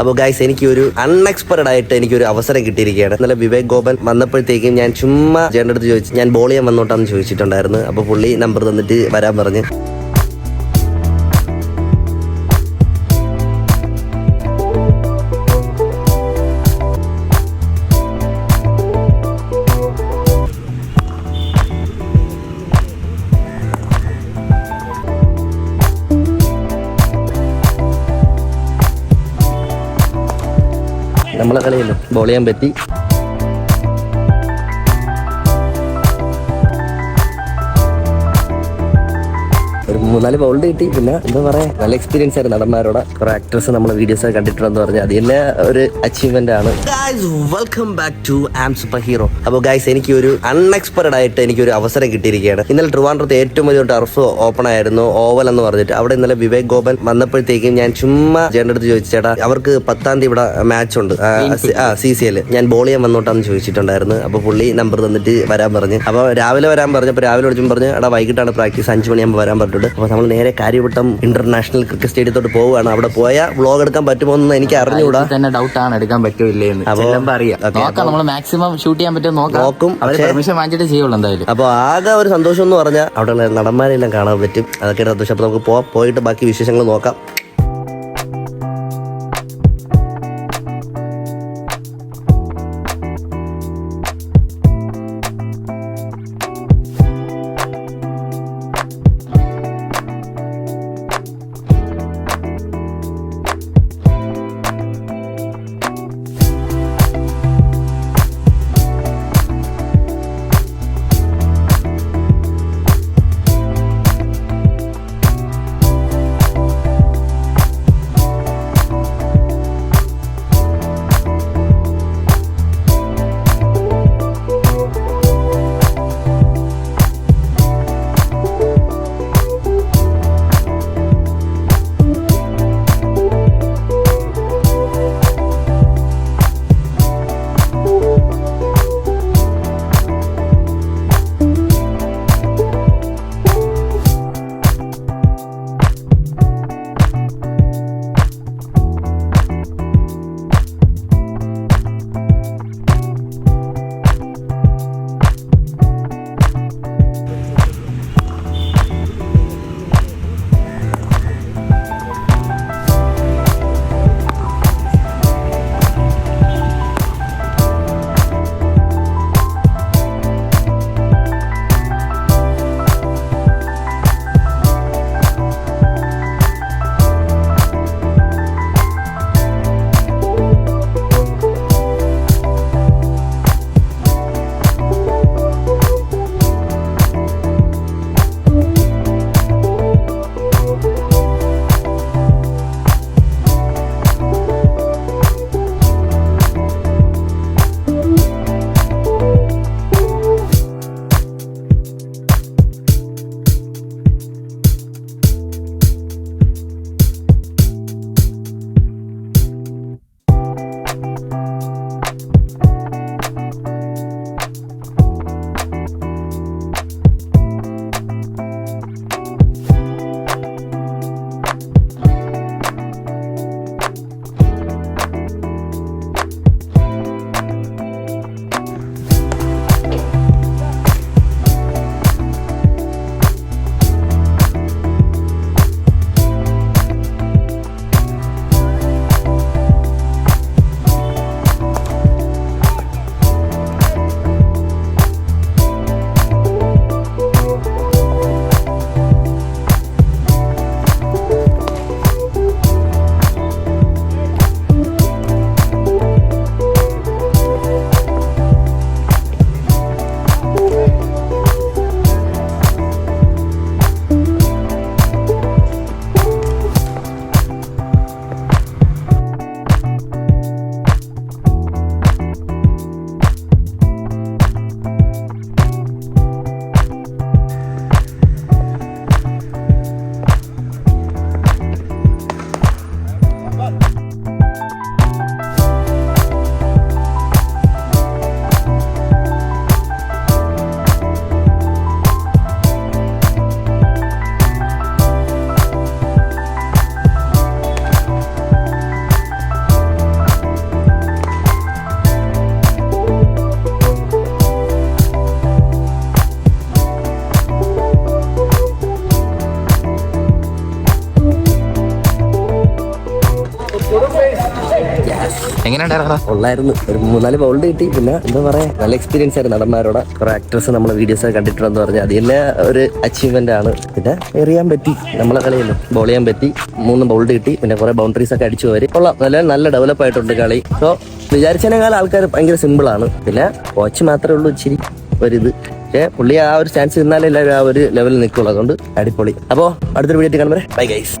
അപ്പോൾ ഗൈസ് എനിക്ക് ഒരു അൺഎക്സ്പെർഡ് ആയിട്ട് എനിക്ക് ഒരു അവസരം കിട്ടിയിരിക്കുകയാണ്. ഇന്നലെ വിവേക് ഗോപൻ വന്നപ്പോഴത്തേക്കും ഞാൻ ചുമ്മാ ചേട്ടന്റെ അടുത്ത് ചോദിച്ചു ഞാൻ ബോൾ ചെയ്യാൻ വന്നോട്ടാന്ന് ചോദിച്ചിട്ടുണ്ടായിരുന്നു. അപ്പോൾ പുള്ളി നമ്പർ തന്നിട്ട് വരാൻ പറഞ്ഞ്. നമ്മളെ കളിയല്ലോ? ബോൾ ചെയ്യാൻ പറ്റി. മൂന്നാൽ ബൗൾഡ് കിട്ടി. പിന്നെ എന്താ പറയാ നല്ല എക്സ്പീരിയൻസ് ആയിരുന്നു നടന്മാരോടെ. കുറെ ആക്ടേഴ്സ് നമ്മുടെ വീഡിയോസ് ഒക്കെ കണ്ടിട്ടുണ്ടെന്ന് പറഞ്ഞാൽ അത് തന്നെ ഒരു അച്ചീവ്മെന്റ് ആണ്. Welcome back to um super hero അപ്പോൾ ഗൈസ് എനിക്ക് ഒരു അൺഎക്സ്പെക്ടഡ് ആയിട്ട് എനിക്ക് ഒരു അവസരം കിട്ടിയിരിക്കുകയാണ്. ഇന്നലെ ട്രിവാൻഡ്രത്ത് ഏറ്റവും വലിയ ടർഫ് ഓപ്പൺ ആയിരുന്നു. ഓവൽ എന്ന് പറഞ്ഞിട്ട്. അവിടെ ഇന്നലെ വിവേക് ഗോപൻ വന്നപ്പോഴത്തേക്കും ഞാൻ ചുമ്മാ ചേട്ടന്റെ അടുത്ത് ചോദിച്ചു ചേട്ടാ അവർക്ക് പത്താം തീയതി ഇവിടെ മാച്ച് ഉണ്ട്. ആ സി സി എൽ ഞാൻ ബോൾ ചെയ്യാൻ വന്നോട്ടാന്ന് ചോദിച്ചിട്ടുണ്ടായിരുന്നു. അപ്പോൾ പുള്ളി നമ്പർ തന്നിട്ട് വരാൻ പറഞ്ഞു. അപ്പോൾ രാവിലെ വരാൻ പറഞ്ഞപ്പോൾ രാവിലെ വിളിച്ചും പറഞ്ഞു എടാ വൈകിട്ടാണ് പ്രാക്ടീസ്. അഞ്ച് മണിയാകുമ്പോൾ വരാൻ പറഞ്ഞിട്ടുണ്ട്. അപ്പോൾ നമ്മൾ നേരെ കാര്യവട്ടം ഇന്റർനാഷണൽ ക്രിക്കറ്റ് സ്റ്റേഡിയത്തോട്ട് പോവുകയാണ്. അവിടെ പോയാൽ വ്ളോഗ് എടുക്കാൻ പറ്റുമോ എന്ന് എനിക്ക് അറിഞ്ഞുകൂടാ തന്നെ ഡൗട്ട് ആണ്. എടുക്കാൻ പറ്റുമോ ഇല്ലേ എന്ന്. അപ്പോൾ ചെല്ലുമ്പോ അറിയാം. നമ്മൾ മാക്സിമം ഷൂട്ട് ചെയ്യാൻ പറ്റുമോ നോക്കാം. പെർമിഷൻ വാങ്ങിച്ചിട്ട് ചെയ്യുള്ളൂ എന്തായാലും. അപ്പോൾ ആകെ ഒരു സന്തോഷം എന്ന് പറഞ്ഞാൽ അവിടെ നടന്മാരെല്ലാം കാണാൻ പറ്റും. അതൊക്കെ സന്തോഷം. അപ്പോൾ നമുക്ക് പോവാം പോയിട്ട് ബാക്കി വിശേഷങ്ങൾ നോക്കാം. ഉള്ളായിരുന്നു ഒരു മൂന്നാൽ ബൗൾഡ് കിട്ടി. പിന്നെ എന്താ പറയാ നല്ല എക്സ്പീരിയൻസ് ആയിരുന്നു നടന്മാരോടെ. കുറെ ആക്ടേഴ്സ് നമ്മളെ വീഡിയോസ് കണ്ടിട്ടുണ്ടെന്ന് പറഞ്ഞാൽ അത് തന്നെ ഒരു അച്ചീവ്മെന്റ് ആണ്. പിന്നെ എറിയാൻ പറ്റി. നമ്മളെ കളിയല്ലോ ബോൾ ചെയ്യാൻ പറ്റി. മൂന്ന് ബൗൾഡ് കിട്ടി. പിന്നെ കുറെ ബൗണ്ടറീസ് ഒക്കെ അടിച്ചു വരും. കൊള്ളാം. നല്ല നല്ല ഡെവലപ്പ് ആയിട്ടുണ്ട് കളി. സോ വിചാരിച്ചതിനേക്കാൾ ആൾക്കാർ ഭയങ്കര സിമ്പിൾ ആണ്. പിന്നെ കോച്ച് മാത്രമേ ഉള്ളൂ ഇച്ചിരി ഒരിത്. പക്ഷേ പുള്ളി ആ ഒരു ചാൻസ് ഇരുന്നാലേ എല്ലാവരും ആ ഒരു ലെവലിൽ നിൽക്കുള്ളൂ. അതുകൊണ്ട് അടിപൊളി. അപ്പോൾ അടുത്തൊരു വീഡിയോ കാണുമ്പോൾ ബൈ ഗൈസ്